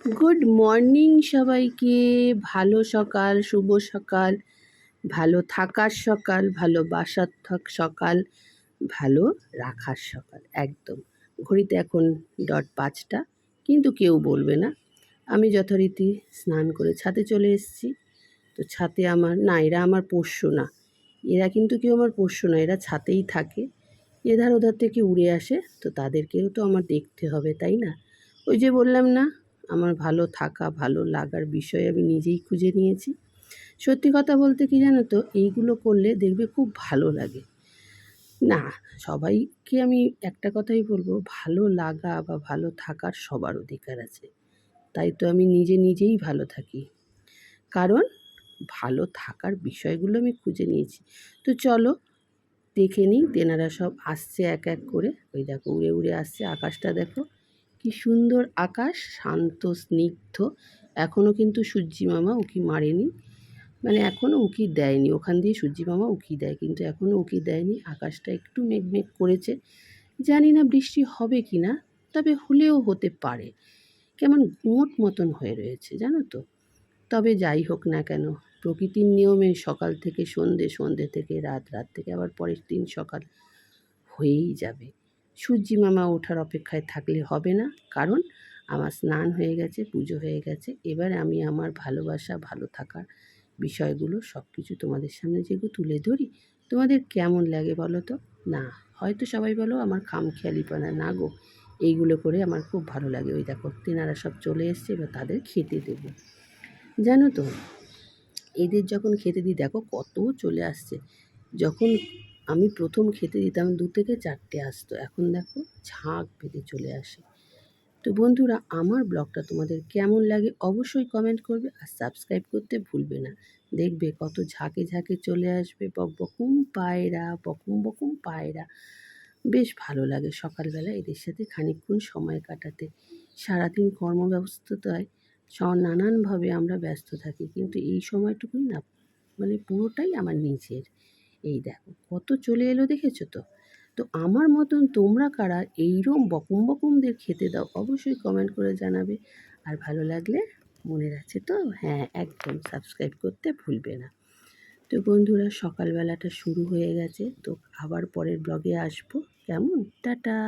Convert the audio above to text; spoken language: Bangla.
গুড মর্নিং সবাইকে। ভালো সকাল, শুভ সকাল, ভালো থাকার সকাল, ভালো বাসার থাক সকাল, ভালো রাখার সকাল, একদম। ঘড়িতে এখন ডট পাঁচটা, কিন্তু কেউ বলবে না। আমি যথারীতি স্নান করে ছাদে চলে এসেছি। তো ছাতে আমার, না, এরা আমার পোষ্য না। এরা কিন্তু কেউ আমার পোষ্য না, এরা ছাতেই থাকে। এধার ওধার থেকে উড়ে আসে, তো তাদেরকেও তো আমার দেখতে হবে, তাই না? ওই যে বললাম না আমার ভালো থাকা, ভালো লাগার বিষয় আমি নিজেই খুঁজে নিয়েছি। সত্যি কথা বলতে কি জানো তো, এইগুলো করলে দেখবে খুব ভালো লাগে। না, সবাইকে আমি একটা কথাই বলব, ভালো লাগা বা ভালো থাকার সবার অধিকার আছে। তাই তো আমি নিজে নিজেই ভালো থাকি। কারণ ভালো থাকার বিষয়গুলো আমি খুঁজে নিয়েছি। তো চলো, দেখে নিই, তেনারা সব আসছে এক এক করে। ওই দেখো, উড়ে উড়ে আসছে, আকাশটা দেখো। কি সুন্দর আকাশ, শান্ত, স্নিগ্ধ। এখনও কিন্তু সূর্যি মামা উকি মারেনি। মানে এখনও উকি দেয়নি। ওখান দিয়ে সূর্যি মামা উকি দেয়, কিন্তু এখনও উকি দেয়নি। আকাশটা একটু মেঘ মেঘ করেছে। জানি না বৃষ্টি হবে কি না তবে হলেও হতে পারে। কেমন গোঁট মতন হয়ে রয়েছে, জানো তো? তবে যাই হোক না কেন, প্রকৃতির নিয়মে সকাল থেকে সন্ধে সন্ধে থেকে রাত রাত থেকে আবার পরের দিন সকাল হয়েই যাবে। সূর্যি মামা ওঠার অপেক্ষায় থাকলে হবে না। কারণ আমার স্নান হয়ে গেছে, পুজো হয়ে গেছে। এবার আমি আমার ভালোবাসা, ভালো থাকার বিষয়গুলো সব কিছু তোমাদের সামনে যেগুলো তুলে ধরি, তোমাদের কেমন লাগে বলো তো? না, হয়তো সবাই বলো আমার খামখেয়ালিপনা, না গো, এইগুলো করে আমার খুব ভালো লাগে। ওই দেখো, তেনারা সব চলে এসছে, এবার তাদের খেতে দেবো। জানো তো, এদের যখন খেতে দিই, দেখো কত চলে আসছে। যখন আমি প্রথম খেতে দিতাম দু থেকে চারটে আসতো। এখন দেখো ঝাঁক বেঁধে চলে আসে। তো বন্ধুরা, আমার ব্লগটা তোমাদের কেমন লাগে অবশ্যই কমেন্ট করবে আর সাবস্ক্রাইব করতে ভুলবে না। দেখবে কত ঝাঁকে ঝাঁকে চলে আসবে বক বকুম পায়রা, বকুম বকুম পায়রা। বেশ ভালো লাগে সকালবেলা এদের সাথে খানিকক্ষণ সময় কাটাতে। সারাদিন কর্মব্যবস্থায় স নানানভাবে আমরা ব্যস্ত থাকি। কিন্তু এই সময়টুকুই না মানে পুরোটাই আমার নিজের। এই দেখো, কত চলে এলো দেখেছ তো? তো আমার মতন তোমরা কারা এইরম বকুম বকুমদের খেতে দাও, অবশ্যই কমেন্ট করে জানাবে। আর ভালো লাগলে মনে আছে তো? হ্যাঁ একদম সাবস্ক্রাইব করতে ভুলবে না। তো বন্ধুরা, সকালবেলাটা শুরু হয়ে গেছে, তো আবার পরের ব্লগে আসব। কেমন? টাটা!